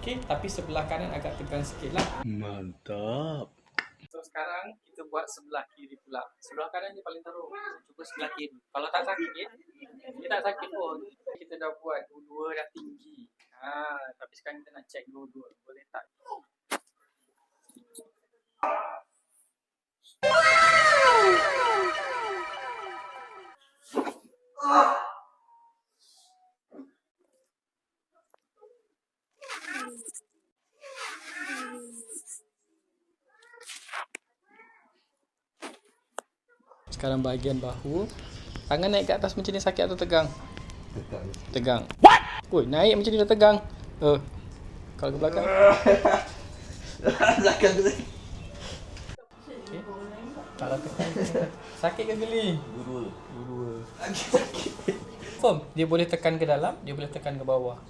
Okay, tapi sebelah kanan agak tegang sikit lah. Mantap. So sekarang kita buat sebelah kiri pula. Sebelah kanan dia paling teruk. Cuba sebelah kiri. Kalau tak sakit, dia tak sakit pun. Kita dah buat dua-dua dah tinggi. Ha, tapi sekarang kita nak check dua-dua. Boleh tak? Sekarang bahagian bahu. Tangan naik ke atas macam ni sakit atau tegang? Tegang. Tegang. What? Oi, naik macam ni dah tegang. Uh. Kalau ke belakang. Belakang tu. Kalau tekan. Sakit ke geli? Dua-dua. Dua-dua. Lagi sakit. Confirm. Dia boleh tekan ke dalam, dia boleh tekan ke bawah.